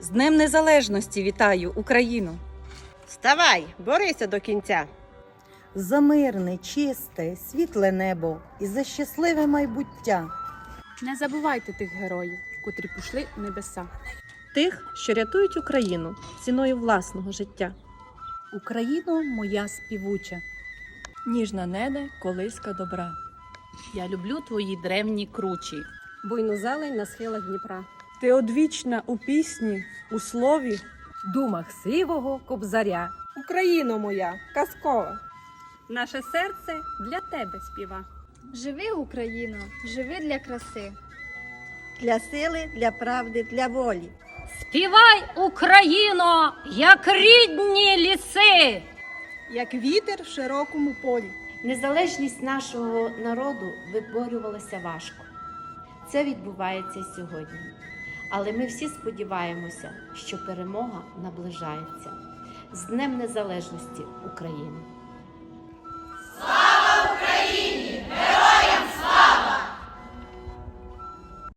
З Днем Незалежності вітаю Україну! Вставай, борися до кінця. За мирне, чисте, світле небо і за щасливе майбуття. Не забувайте тих героїв, котрі пішли в небеса. Тих, що рятують Україну ціною власного життя. Україно моя співуча. Ніжна неде, колиска добра. Я люблю твої древні кручі. буйну зелень на схилах Дніпра. Ти одвічна у пісні, у слові. Думах сивого кобзаря. Україно моя, казкова. Наше серце для тебе співа. Живи, Україно, живи для краси. Для сили, для правди, для волі. Співай, Україно, як рідні ліси. Як вітер в широкому полі. Незалежність нашого народу виборювалася важко. Це відбувається сьогодні. Але ми всі сподіваємося, що перемога наближається з Днем Незалежності України.